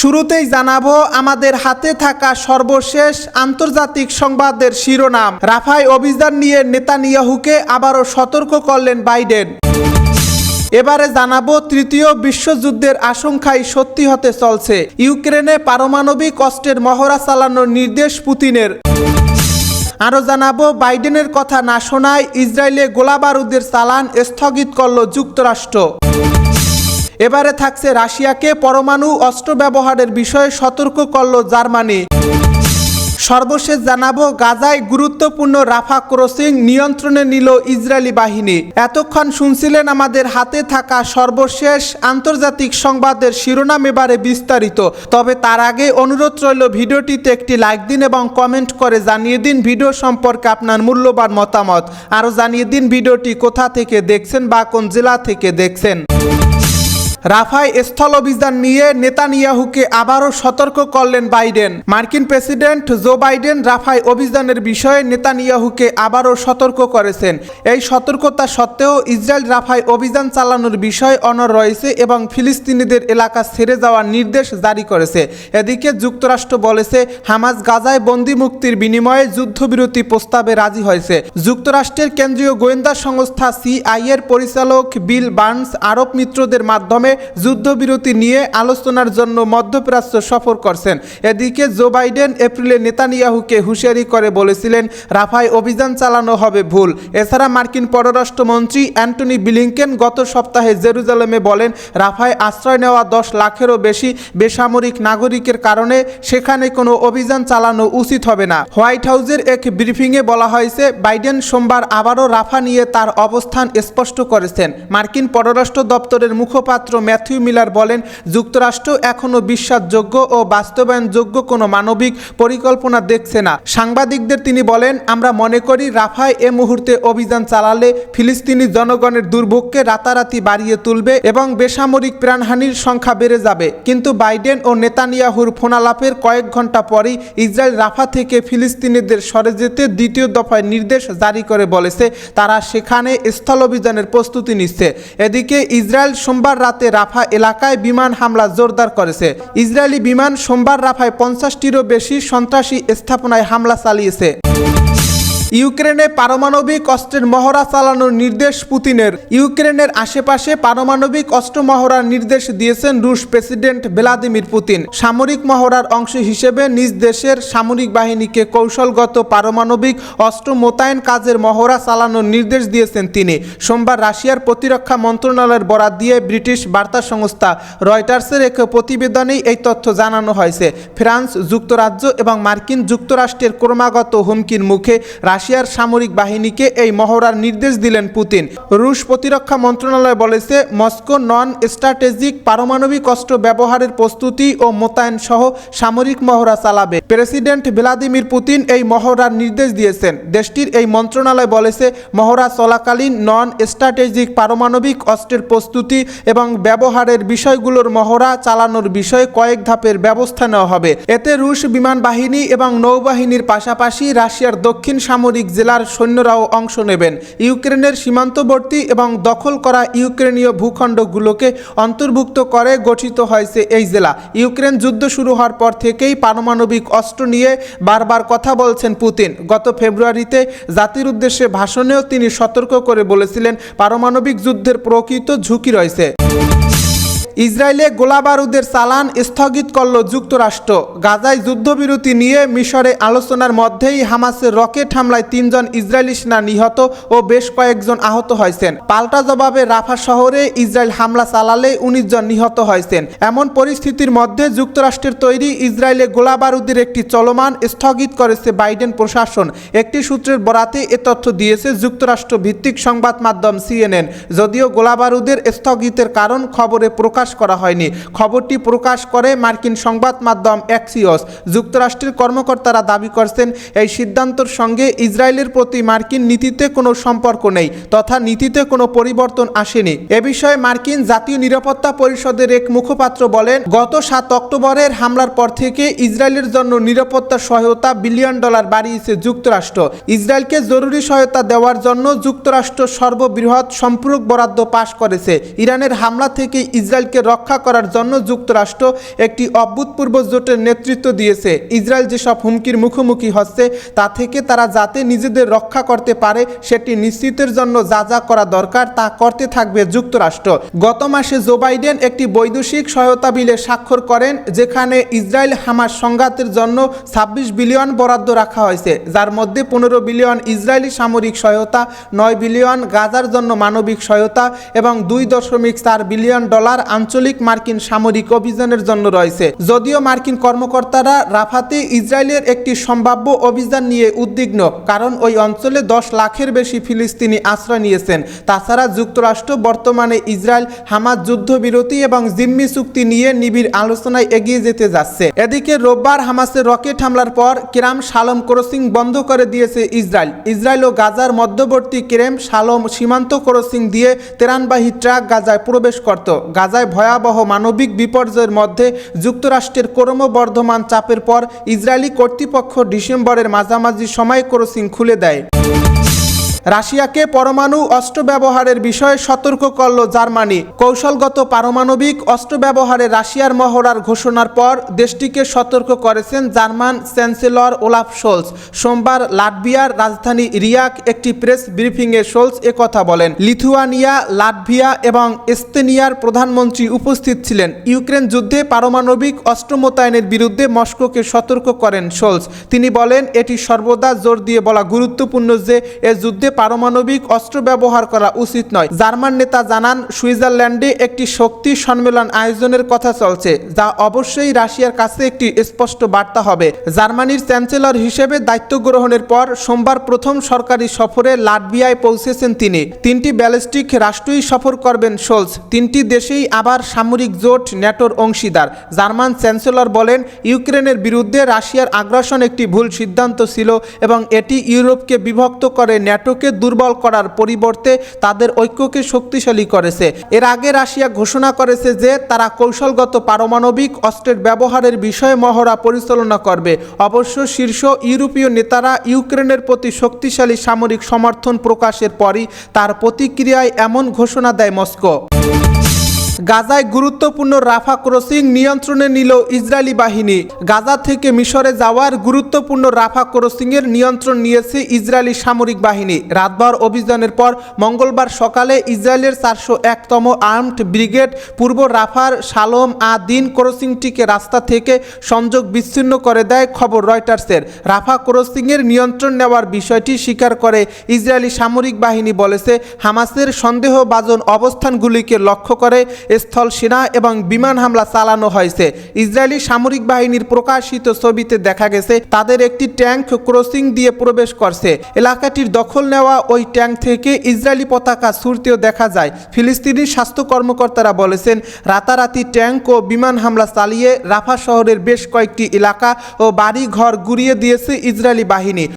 শুরুতেই জানাব, আমাদের হাতে থাকা সর্বশেষ আন্তর্জাতিক সংবাদের শিরোনাম। রাফায় অভিযান নিয়ে নেতানিয়াহুকে আবারও সতর্ক করলেন বাইডেন। এবারে জানাব, তৃতীয় বিশ্বযুদ্ধের আশঙ্কাই সত্যি হতে চলছে। ইউক্রেনে পারমাণবিক অস্ত্রের মহড়া চালানোর নির্দেশ পুতিনের। আরও জানাব, বাইডেনের কথা না শোনায় ইসরায়েলে গোলাবারুদের চালান স্থগিত করল যুক্তরাষ্ট্র। এবারে থাকছে রাশিয়াকে পরমাণু অস্ত্র ব্যবহারের বিষয়ে সতর্ক করল জার্মানি। সর্বশেষ জানাব, গাজায় গুরুত্বপূর্ণ রাফা ক্রসিং নিয়ন্ত্রণে নিল ইসরায়েলি বাহিনী। এতক্ষণ শুনছিলেন আমাদের হাতে থাকা সর্বশেষ আন্তর্জাতিক সংবাদের শিরোনাম এবারে বিস্তারিত। তবে তার আগে অনুরোধ রইল, ভিডিওটিতে একটি লাইক দিন এবং কমেন্ট করে জানিয়ে দিন ভিডিও সম্পর্কে আপনার মূল্যবান মতামত। আরও জানিয়ে দিন ভিডিওটি কোথা থেকে দেখছেন বা কোন জেলা থেকে দেখছেন। রাফায় স্থল অভিযান নিয়ে নেতানিয়াহুকে আবারও সতর্ক করলেন বাইডেন। মার্কিন প্রেসিডেন্ট জো বাইডেন রাফায় অভিযানের বিষয়ে নেতানিয়াহুকে আবারও সতর্ক করেছেন। এই সতর্কতা সত্ত্বেও ইসরায়েল রাফায় অভিযান চালানোর বিষয় অনর রয়েছে এবং ফিলিস্তিনিদের এলাকা ছেড়ে যাওয়ার নির্দেশ জারি করেছে। এদিকে যুক্তরাষ্ট্র বলেছে হামাজ গাজায় বন্দি মুক্তির বিনিময়ে যুদ্ধবিরতি প্রস্তাবে রাজি হয়েছে। যুক্তরাষ্ট্রের কেন্দ্রীয় গোয়েন্দা সংস্থা সিআইয়ের পরিচালক বিল বার্নস আরব মিত্রদের মাধ্যমে যুদ্ধবিরতি নিয়ে আলোচনার জন্য মধ্যপ্রাচ্য সফর করছেন। এদিকে জো বাইডেন এপ্রিলে নেতানিয়াহুকে হুঁশিয়ারি করে বলেছিলেন, রাফায় অভিযান চালানো হবে ভুল। এছাড়া মার্কিন পররাষ্ট্রমন্ত্রী অ্যান্টনি বিলিংকেন গত সপ্তাহে জেরুজালেমে বলেন, রাফায় আশ্রয় নেওয়া দশ লাখেরও বেশি বেসামরিক নাগরিকের কারণে সেখানে কোনো অভিযান চালানো উচিত হবে না। হোয়াইট হাউসের এক ব্রিফিংয়ে বলা হয়েছে, বাইডেন সোমবার আবারও রাফা নিয়ে তার অবস্থান স্পষ্ট করেছেন। মার্কিন পররাষ্ট্র দপ্তরের মুখপাত্র ম্যাথিউ মিলার বলেন, যুক্তরাষ্ট্র এখনও বিশ্বাসযোগ্য ও বাস্তবায়নযোগ্য কোনো মানবিক পরিকল্পনা দেখছে না। সাংবাদিকদের তিনি বলেন, আমরা মনে করি রাফায় এ মুহূর্তে অভিযান চালালে ফিলিস্তিনি জনগণের দুর্ভোগকে রাতারাতি বাড়িয়ে তুলবে এবং বেসামরিক প্রাণহানির সংখ্যা বেড়ে যাবে। কিন্তু বাইডেন ও নেতানিয়াহুর ফোনালাপের কয়েক ঘণ্টা পরই ইসরায়েল রাফা থেকে ফিলিস্তিনিদের সরে যেতে দ্বিতীয় দফায় নির্দেশ জারি করে বলেছে। তারা সেখানে স্থল অভিযানের প্রস্তুতি নিচ্ছে। এদিকে ইসরায়েল সোমবার রাতে রাফা এলাকায় বিমান হামলা জোরদার করেছে। ইসরায়েলি বিমান সোমবার রাফায় পঞ্চাশটিরও বেশি সন্ত্রাসী স্থাপনায় হামলা চালিয়েছে। ইউক্রেনে পারমাণবিক অস্ত্রের মহড়া চালানোর নির্দেশ পুতিনের। ইউক্রেনের আশেপাশে পারমাণবিক অস্ত্র মহড়ার নির্দেশ দিয়েছেন রুশ প্রেসিডেন্ট ভ্লাদিমির পুতিন। সামরিক মহড়ার অংশ হিসেবে নিজ দেশের সামরিক বাহিনীকে কৌশলগত পারমাণবিক অস্ত্র মোতায়েন কাজের মহড়া চালানোর নির্দেশ দিয়েছেন তিনি। সোমবার রাশিয়ার প্রতিরক্ষা মন্ত্রণালয়ের বরাত দিয়ে ব্রিটিশ বার্তা সংস্থা রয়টার্সের এক প্রতিবেদনেই এই তথ্য জানানো হয়েছে। ফ্রান্স যুক্তরাজ্য এবং মার্কিন যুক্তরাষ্ট্রের ক্রমাগত হুমকির মুখে রাশিয়ার সামরিক বাহিনীকে এই মহড়ার নির্দেশ দিলেন পুতিন। রুশ প্রতিরক্ষা মন্ত্রণালয় বলেছে, মস্কো নন স্ট্র্যাটেজিক পারমাণবিক অস্ত্র ব্যবহারের প্রস্তুতি ও মোতায়েন সহ সামরিক মহড়া চালাবে। প্রেসিডেন্ট ভ্লাদিমির পুতিন এই মহড়ার নির্দেশ দিয়েছেন। দেশটির এই মন্ত্রণালয় বলেছে, মহড়া চলাকালীন নন স্ট্র্যাটেজিক পারমাণবিক অস্ত্রের প্রস্তুতি এবং ব্যবহারের বিষয়গুলোর মহড়া চালানোর বিষয়ে কয়েক ধাপের ব্যবস্থা নেওয়া হবে। এতে রুশ বিমান বাহিনী এবং নৌবাহিনীর পাশাপাশি রাশিয়ার দক্ষিণ সামরিক জেলার সৈন্যরাও অংশ নেবেন। ইউক্রেনের সীমান্তবর্তী এবং দখল করা ইউক্রেনীয় ভূখণ্ডগুলোকে অন্তর্ভুক্ত করে গঠিত হয়েছে এই জেলা। ইউক্রেন যুদ্ধ শুরু হওয়ার পর থেকেই পারমাণবিক অস্ত্র নিয়ে বারবার কথা বলছেন পুতিন। গত ফেব্রুয়ারিতে জাতির উদ্দেশ্যে ভাষণেও তিনি সতর্ক করে বলেছিলেন, পারমাণবিক যুদ্ধের প্রকৃত ঝুঁকি রয়েছে। ইসরায়েলে গোলাবারুদের চালান স্থগিত করল যুক্তরাষ্ট্র। গাজায় যুদ্ধবিরতি নিয়ে মিশরে আলোচনার মধ্যেই হামাসের রকেট হামলায় তিনজন ইসরায়েলি সেনা নিহত ও বেশ কয়েকজন আহত হয়েছেন। পাল্টা জবাবে রাফা শহরে ইসরায়েল হামলা চালালে উনিশ জন নিহত হয়েছেন। এমন পরিস্থিতির মধ্যে যুক্তরাষ্ট্রের তৈরি ইসরায়েলে গোলাবারুদের একটি চলমান স্থগিত করেছে বাইডেন প্রশাসন। একটি সূত্রের বরাতে এ তথ্য দিয়েছে যুক্তরাষ্ট্র ভিত্তিক সংবাদ মাধ্যম সিএনএন। যদিও গোলাবারুদের স্থগিতের কারণ খবরে প্রকাশ করা হয়নি। খবরটি প্রকাশ করে মার্কিন সংবাদ মাধ্যম অ্যাক্সিওস যুক্তরাষ্ট্রের কর্মকর্তারা দাবি করছেন, এই সিদ্ধান্তর সঙ্গে ইসরায়েলের প্রতি মার্কিন নীতিতে কোনো সম্পর্ক নেই তথা নীতিতে কোনো পরিবর্তন আসেনি। এ বিষয়ে মার্কিন জাতীয় নিরাপত্তা পরিষদের এক মুখপাত্র বলেন, গত সাত অক্টোবরের হামলার পর থেকে ইসরায়েলের জন্য নিরাপত্তা সহায়তা বিলিয়ন ডলার বাড়িয়েছে যুক্তরাষ্ট্র। ইসরায়েলকে জরুরি সহায়তা দেওয়ার জন্য যুক্তরাষ্ট্র সর্ববৃহৎ সম্পূরক বরাদ্দ পাশ করেছে। ইরানের হামলা থেকে ইসরায়েলকে ইসরায়েলকে রক্ষা করার জন্য যুক্তরাষ্ট্র একটি অভূতপূর্ব জোটের নেতৃত্ব দিয়েছে। ইসরায়েল যেসব হুমকির মুখোমুখি হচ্ছে, তা থেকে তারা যাতে নিজেদের রক্ষা করতে পারে, সেটি নিশ্চিতের জন্য যা যা করা দরকার তা করতে থাকবে যুক্তরাষ্ট্র। গত মাসে জো বাইডেন একটি বৈদেশিক সহায়তা বিলে স্বাক্ষর করেন, যেখানে ইসরায়েল হামাস সংঘাতের জন্য ছাব্বিশ বিলিয়ন বরাদ্দ রাখা হয়েছে। যার মধ্যে পনেরো বিলিয়ন ইসরায়েলি সামরিক সহায়তা, নয় বিলিয়ন গাজার জন্য মানবিক সহায়তা এবং দুই দশমিক চার বিলিয়ন ডলার আঞ্চলিক মার্কিন সামরিক অভিযানের জন্য রয়েছে। যদিও মার্কিন কর্মকর্তারা রাফাতে ইসরায়েলের একটি সম্ভাব্য অভিযান নিয়ে উদ্বিগ্ন, কারণ ওই অঞ্চলে দশ লাখের বেশি ফিলিস্তিনি আশ্রয় নিয়েছেন। তাছাড়া যুক্তরাষ্ট্র, বর্তমানে ইসরায়েল হামাজ যুদ্ধবিরতি এবং জিম্মি চুক্তি নিয়ে নিবিড় আলোচনায় এগিয়ে যেতে যাচ্ছে। এদিকে রোববার হামাসের রকেট হামলার পর কেরাম শালম ক্রসিং বন্ধ করে দিয়েছে ইসরায়েল। ইসরায়েল ও গাজার মধ্যবর্তী কেরেম শালম সীমান্ত ক্রসিং দিয়ে তেরানবাহী ট্রাক গাজায় প্রবেশ করত। গাজায় ভয়াবহ মানবিক বিপর্যয়ের মধ্যে যুক্তরাষ্ট্রের ক্রমবর্ধমান চাপের পর ইসরায়েলি কর্তৃপক্ষ ডিসেম্বরের মাঝামাঝি সময় ক্রসিং খুলে দেয়। রাশিয়াকে পরমাণু অস্ত্র ব্যবহারের বিষয়ে সতর্ক করল জার্মানি। কৌশলগত পারমাণবিক অস্ত্র ব্যবহারে রাশিয়ার মহড়ার ঘোষণার পর দেশটিকে সতর্ক করেছেন জার্মান চ্যান্সেলর ওলাফ শোলস সোমবার লাটভিয়ার রাজধানী রিয়াক একটি প্রেস ব্রিফিংয়ে শোলস কথা বলেন। লিথুয়ানিয়া, লাটভিয়া এবং এস্তেনিয়ার প্রধানমন্ত্রী উপস্থিত ছিলেন। ইউক্রেন যুদ্ধে পারমাণবিক অস্ত্র মোতায়েনের বিরুদ্ধে মস্কোকে সতর্ক করেন শোলস তিনি বলেন, এটি সর্বদা জোর দিয়ে বলা গুরুত্বপূর্ণ যে, এ যুদ্ধে পারমাণবিক অস্ত্র ব্যবহার করা উচিত নয়। জার্মান নেতা জানান, সুইজারল্যান্ডে একটি শক্তি সম্মেলন আয়োজনের কথা চলছে, যা অবশ্যই রাশিয়ার কাছে একটি স্পষ্ট বার্তা হবে। জার্মানির চ্যান্সেলর হিসেবে দায়িত্ব গ্রহণের পর সোমবার প্রথম সরকারি সফরে লাটভিয়ায় পৌঁছেছেন তিনি। তিনটি ব্যালিস্টিক রাষ্ট্রই সফর করবেন শোলস তিনটি দেশেই আবার সামরিক জোট, ন্যাটোর অংশীদার। জার্মান চ্যান্সেলর বলেন, ইউক্রেনের বিরুদ্ধে রাশিয়ার আগ্রাসন একটি ভুল সিদ্ধান্ত ছিল এবং এটি ইউরোপকে বিভক্ত করে ন্যাটোকে দুর্বল করার পরিবর্তে তাদের ঐক্যকে শক্তিশালী করেছে। এর আগে রাশিয়া ঘোষণা করেছে যে তারা কৌশলগত পারমাণবিক অস্ত্রের ব্যবহারের বিষয়ে মহড়া পরিচালনা করবে। অবশ্য শীর্ষ ইউরোপীয় নেতারা ইউক্রেনের প্রতি শক্তিশালী সামরিক সমর্থন প্রকাশের পরই তার প্রতিক্রিয়ায় এমন ঘোষণা দেয় মস্কো। গাজায় গুরুত্বপূর্ণ রাফা ক্রসিং নিয়ন্ত্রণে নিল ইসরায়েলি বাহিনী। গাজা থেকে মিশরে যাওয়ার গুরুত্বপূর্ণ রাফা ক্রসিংয়ের নিয়ন্ত্রণ নিয়েছে ইসরায়েলি সামরিক বাহিনী। রাতভর অভিযানের পর মঙ্গলবার সকালে ইসরায়েলের চারশো একতম আর্মড ব্রিগেড পূর্ব রাফার শালোম আ দিন ক্রসিংটিকে রাস্তা থেকে সংযোগ বিচ্ছিন্ন করে দেয় খবর রয়টার্সের। রাফা ক্রসিংয়ের নিয়ন্ত্রণ নেওয়ার বিষয়টি স্বীকার করে ইসরায়েলি সামরিক বাহিনী বলেছে, হামাসের সন্দেহভাজন অবস্থানগুলিকে লক্ষ্য করে স্থল সেনা এবং বিমান হামলা চালানো হয়েছে। ইসরায়েলি সামরিক বাহিনীর প্রকাশিত ছবিতে দেখা গেছে, তাদের একটি ট্যাঙ্ক ক্রসিং দিয়ে প্রবেশ করছে। এলাকাটির দখল নেওয়া ওই ট্যাঙ্ক থেকে ইসরায়েলি পতাকা ছুটতেও দেখা যায়। ফিলিস্তিনি স্বাস্থ্য কর্মকর্তারা বলেছেন, রাতারাতি ট্যাঙ্ক ও বিমান হামলা চালিয়ে রাফা শহরের বেশ কয়েকটি এলাকা ও বাড়ি ঘর গুড়িয়ে দিয়েছে ইসরায়েলি বাহিনী।